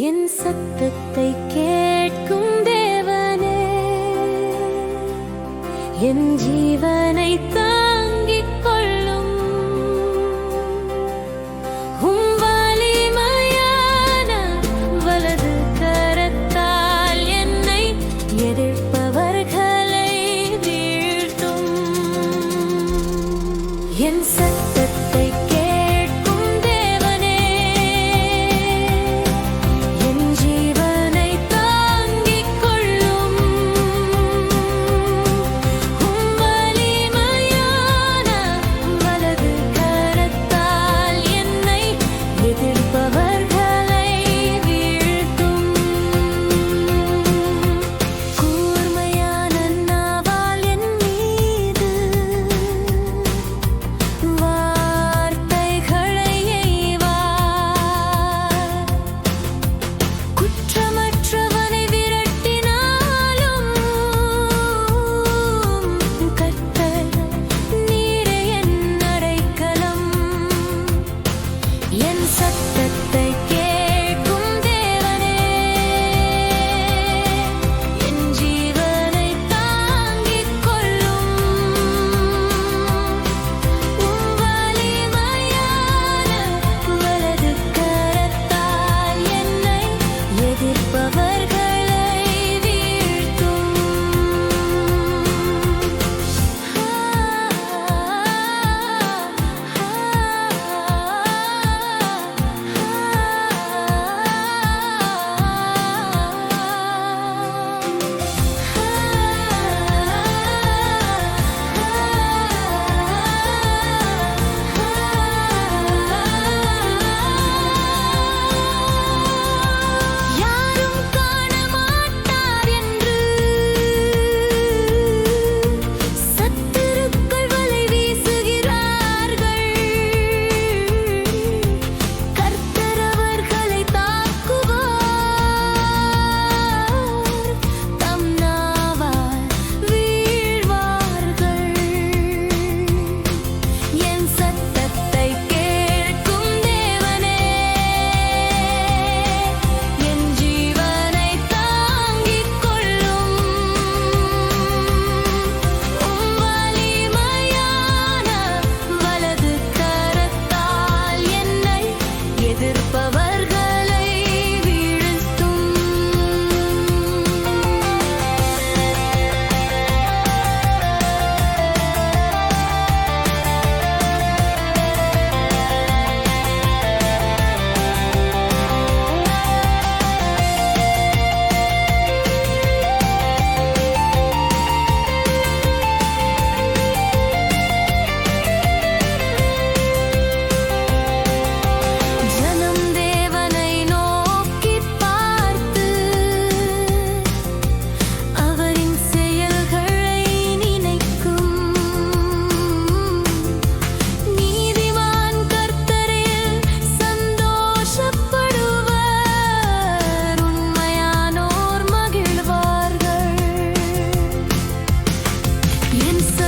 என் சத்தத்தை கேட்கும் தேவனே என் ஜீவனை தான் insect that they Inside.